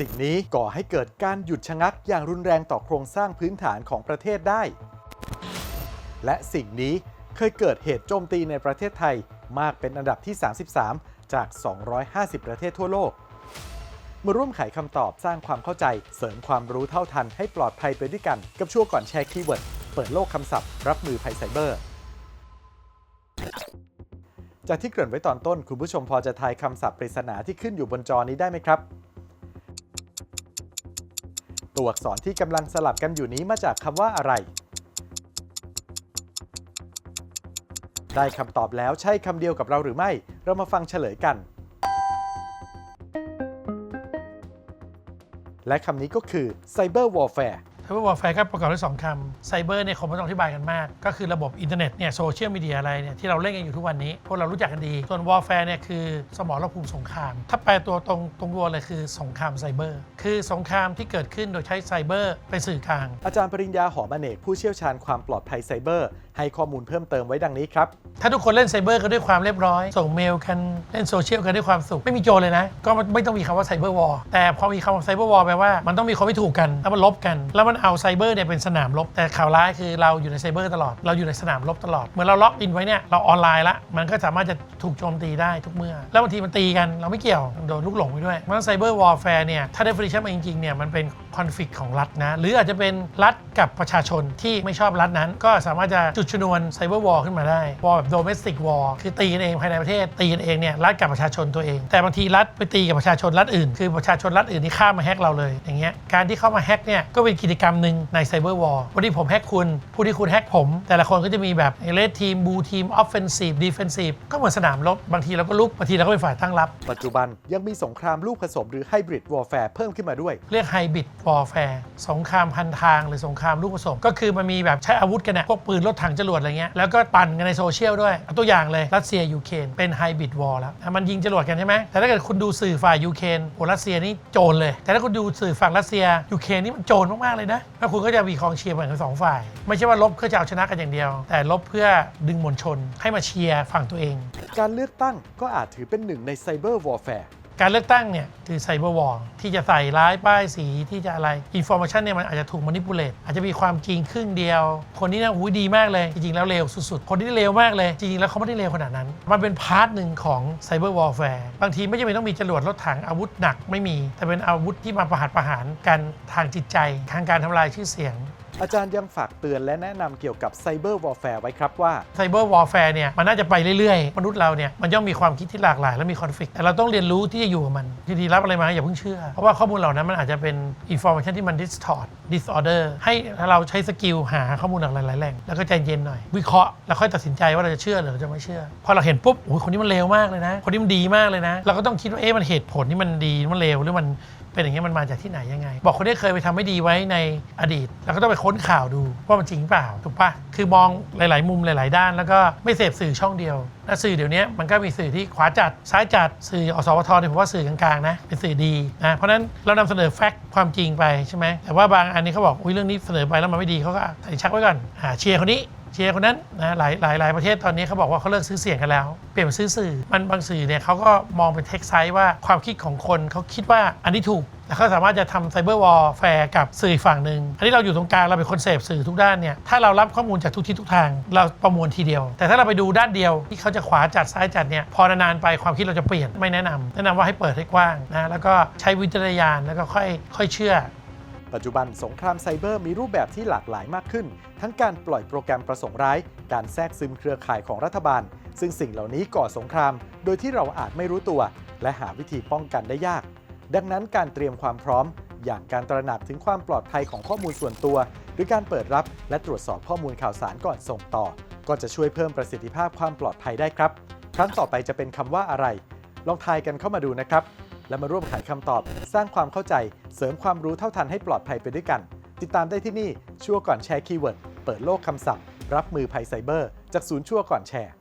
สิ่งนี้ก่อให้เกิดการหยุดชะงักอย่างรุนแรงต่อโครงสร้างพื้นฐานของประเทศได้ และสิ่งนี้เคยเกิดเหตุโจมตีในประเทศไทยมากเป็นอันดับที่ 33 จาก 250 ประเทศทั่วโลก มาร่วมไขคำตอบสร้างความเข้าใจ เสริมความรู้เท่าทันให้ปลอดภัยไปด้วยกัน กับช่วงก่อนแชร์คีย์เวิร์ด เปิดโลกคำศัพท์ รับมือภัยไซเบอร์ จากที่เกริ่นไว้ตอนต้น คุณผู้ชมพอจะทายคำศัพท์ปริศนาที่ขึ้นอยู่บนจอนี้ได้ไหมครับ ตัวอักษรที่กำลังสลับกันอยู่นี้มาจากคำว่าอะไร ได้คำตอบแล้วใช่คำเดียวกับเราหรือไม่ เรามาฟังเฉลยกัน และคำนี้ก็คือ Cyber Warfare ไซเบอร์วอร์แฟร์ก็ประกอบด้วยสองคำไซเบอร์เนี่ยคงไม่ต้องอธิบายกันมาก ก็คือระบบอินเทอร์เน็ตเนี่ยโซเชียลมีเดียอะไรเนี่ยที่เราเล่นกันอยู่ทุกวันนี้ พวกเรารู้จักกันดี ส่วนวอร์แฟร์เนี่ยคือสมรภูมิสงคราม ถ้าแปลตัวตรงตรงตัวเลยคือสงครามไซเบอร์ คือสงครามที่เกิดขึ้นโดยใช้ไซเบอร์เป็นสื่อกลาง อาจารย์ปริญญาหอมอเนกผู้เชี่ยวชาญความปลอดภัยไซเบอร์ให้ข้อมูลเพิ่มเติมไว้ดังนี้ครับ ถ้าทุกคนเล่นไซเบอร์กันด้วยความเรียบร้อย ส่งเมลกันเล่นโซเชียลกันด้วยความสุข ไม่มีโจรเลยนะ ก็ไม่ต้องมีคำว่าไซเบอร์วอร์แต่พอมีคำว่าไซเบอร์วอร์แปลว่ามันต้องมีคนไม่ถูกกันแล้วมันลบกันแล้วมันเอาไซเบอร์เนี่ยเป็นสนามรบ แต่ข่าวร้ายคือเราอยู่ในไซเบอร์ตลอด เราอยู่ในสนามรบตลอด เหมือนเราล็อกอินไว้เนี่ย เราออนไลน์ละ มันก็สามารถจะถูกโจมตีได้ทุกเมื่อ แล้วบางทีมันตีกัน เราไม่เกี่ยว โดนลูกหลงไปด้วย เพราะฉะนั้นไซเบอร์วอร์แฟร์เนี่ย ถ้า definition มาจริงๆ เนี่ย มันเป็นคอนฟ lict ของรัฐนะ หรืออาจจะเป็นรัฐกับประชาชนที่ไม่ชอบรัฐนั้น ก็สามารถจะจุดชนวนไซเบอร์วอร์ขึ้นมาได้ วอร์แบบ domestic war คือตีกันเองภายในประเทศ ตีกันเองเนี่ยรัฐกับประชาชนตัวเอง แต่บางทีรัฐไปตีกับประชาชนรัฐอื่น คือประชาชนรัฐอื่นที่ข้ามมาแฮกเราเลยอย่างเงี้ยการที่เข้ามาแฮกเนี่ยก็เป็นกิจกรรมหนึ่งในไซเบอร์วอร์วันนี้ผมแฮกคุณ ผู้ที่คุณแฮกผม แต่ละคนก็จะมีแบบเลดทีมบูทีมออฟเฟนซีฟดีเฟนซีฟก็เหมือนสนามรบบางทีเราก็ลุกบางทีเราก็เป็นฝ่ายตั้งรับ ปัจจุบันยังมีสงครามลูกผสมหรือไฮบริดวอร์แฟร์เพิ่มขึ้นมาด้วย เรียกไฮบริดวอร์แฟร์สงครามพันทางหรือสงครามลูกผสม ก็คือมันมีแบบใช้อาวุธกันนะพวกปืนรถถังจรวดอะไรเงี้ยแล้วก็ปั่นกันในโซเชียลด้วยเอาตัวอย่างเลยรัสเซียยูเครนเป็นไฮบริดวอร์แล้วอะมันยิงจรวดกันใช่ไหมแต่ถ้าเกิดคุณดูสื่อฝ่ายยูเครนโอ้รัสเซียนี่โจรเลย แต่ถ้าคุณดูสื่อฝั่งรัสเซียยูเครนนี่มันโจรมากๆเลยนะะ ถ้าคุณก็จะมีกองเชียร์เหมือนกันสองฝ่าย ไม่ใช่ว่าลบเพื่อจะเอาชนะกันอย่างเดียว แต่ลบเพื่อดึงมวลชนให้มาเชียร์ฝั่งตัวเอง การเลือกตั้งก็อาจถือเป็นหนึ่งในไซเบอร์วอร์แฟร์ การเลือกตั้งเนี่ยคือไซเบอร์วอร์ที่จะใส่ร้ายป้ายสีที่จะอะไรอินโฟ a t ชันเนี่ยมันอาจจะถูกม a นิปูเลตอาจจะมีความจริงครึ่งเดียว คนนี้นะหูยดีมากเลย จริงๆแล้วเลวสุดๆ คนที่เลวมากเลย จริงๆแล้วเขาไม่ได้เลวขนาดนั้น มันเป็นพาร์ทหนึ่งของไซเบอร์วอร์แฟร์บางทีไม่จำเป็นต้องมีจรวดรถถังอาวุธหนักไม่มี แต่เป็นอาวุธที่มาประหัตประหารกันทางจิตใจทางการทำลายชื่อเสียง อาจารย์ยังฝากเตือนและแนะนำเกี่ยวกับไซเบอร์วอร์แฟร์ไว้ครับว่า ไซเบอร์วอร์แฟร์เนี่ยมันน่าจะไปเรื่อยๆ มนุษย์เราเนี่ยมันย่อมมีความคิดที่หลากหลาย และมีคอนฟ lict แต่เราต้องเรียนรู้ที่จะอยู่กับมันทีทีรับอะไรมาอย่าเพิ่งเชื่อ เพราะว่าข้อมูลเหล่านั้นมันอาจจะเป็นอินโฟ a t ชันที่มัน distort disorder ให้เราใช้สกิลหาข้อมูลหลากหลายๆแหล่งแล้วก็ใจเย็นหน่อย วิเคราะห์แล้วค่อยตัดสินใจว่าเราจะเชื่อหรือเราจะไม่เชื่อพอเราเห็นปุ๊บโอ้ยคนนี้มันเลวมากเลยนะ คนนี้มันดีมากเลยนะ เราก็ต้องคิดว่าเอ๊ะมันเหตุผลที่มันดีมันเลวหรือมัน เป็นอย่างนี้ยมันมาจากที่ไหนยังไง บอกคนที่เคยไปทำไม่ดีไว้ในอดีต แล้วก็ต้องไปค้นข่าวดูว่ามันจริงเปล่าถูกปะคือมองหลาย ๆ มุมหลาย ๆ ด้าน แล้วก็ไม่เสพสื่อช่องเดียวและสื่อเดี๋ยวนี้มันก็มีสื่อที่ขวาจัดซ้ายจัดสื่ออสวทเนี่ยผมว่าสื่อกลางๆนะเป็นสื่อดีนะเพราะนั้นเรานำเสนอแฟกต์ความจริงไปใช่ไหมแต่ว่าบางอันนี้เขาบอกอุ้ยเรื่องนี้เสนอไปแล้วมันไม่ดีเขาก็ใส่ชักไว้ก่อนอ่าเชียร์คนนี้ เชียร์คนนั้นนะหลายหลายหลายประเทศตอนนี้เขาบอกว่าเขาเลิกซื้อเสียงกันแล้ว เปลี่ยนมาซื้อสื่อ มันบางสื่อเนี่ยเขาก็มองเป็นเทคไซส์ว่าความคิดของคนเขาคิดว่าอันนี้ถูกแล้วเขาสามารถจะทำไซเบอร์วอลแฟร์กับสื่อฝั่งหนึ่งอันนี้เราอยู่ตรงกลางเราเป็นคนเสพสื่อทุกด้านเนี่ยถ้าเรารับข้อมูลจากทุกทิศทุกทาง เราประมวลทีเดียว แต่ถ้าเราไปดูด้านเดียวที่เขาจะขวาจัดซ้ายจัดเนี่ยพอนานๆไปความคิดเราจะเปลี่ยนไม่แนะนำแนะนำว่าให้เปิดให้กว้างนะแล้วก็ใช้วิจารณญาณแล้วก็ค่อยค่อยเชื่อ ปัจจุบันสงครามไซเบอร์มีรูปแบบที่หลากหลายมากขึ้น ทั้งการปล่อยโปรแกรมประสงค์ร้าย การแทรกซึมเครือข่ายของรัฐบาล ซึ่งสิ่งเหล่านี้ก่อสงคราม โดยที่เราอาจไม่รู้ตัว และหาวิธีป้องกันได้ยาก ดังนั้นการเตรียมความพร้อม อย่างการตระหนักถึงความปลอดภัยของข้อมูลส่วนตัว หรือการเปิดรับและตรวจสอบข้อมูลข่าวสารก่อนส่งต่อ ก็จะช่วยเพิ่มประสิทธิภาพความปลอดภัยได้ครับ ครั้งต่อไปจะเป็นคำว่าอะไร ลองทายกันเข้ามาดูนะครับ และมาร่วมไขคำตอบ สร้างความเข้าใจ เสริมความรู้เท่าทันให้ปลอดภัยไปด้วยกัน ติดตามได้ที่นี่ชั่วก่อนแชร์คีย์เวิร์ดเปิดโลกคำศัพท์ รับมือภัยไซเบอร์ จากศูนย์ชั่วก่อนแชร์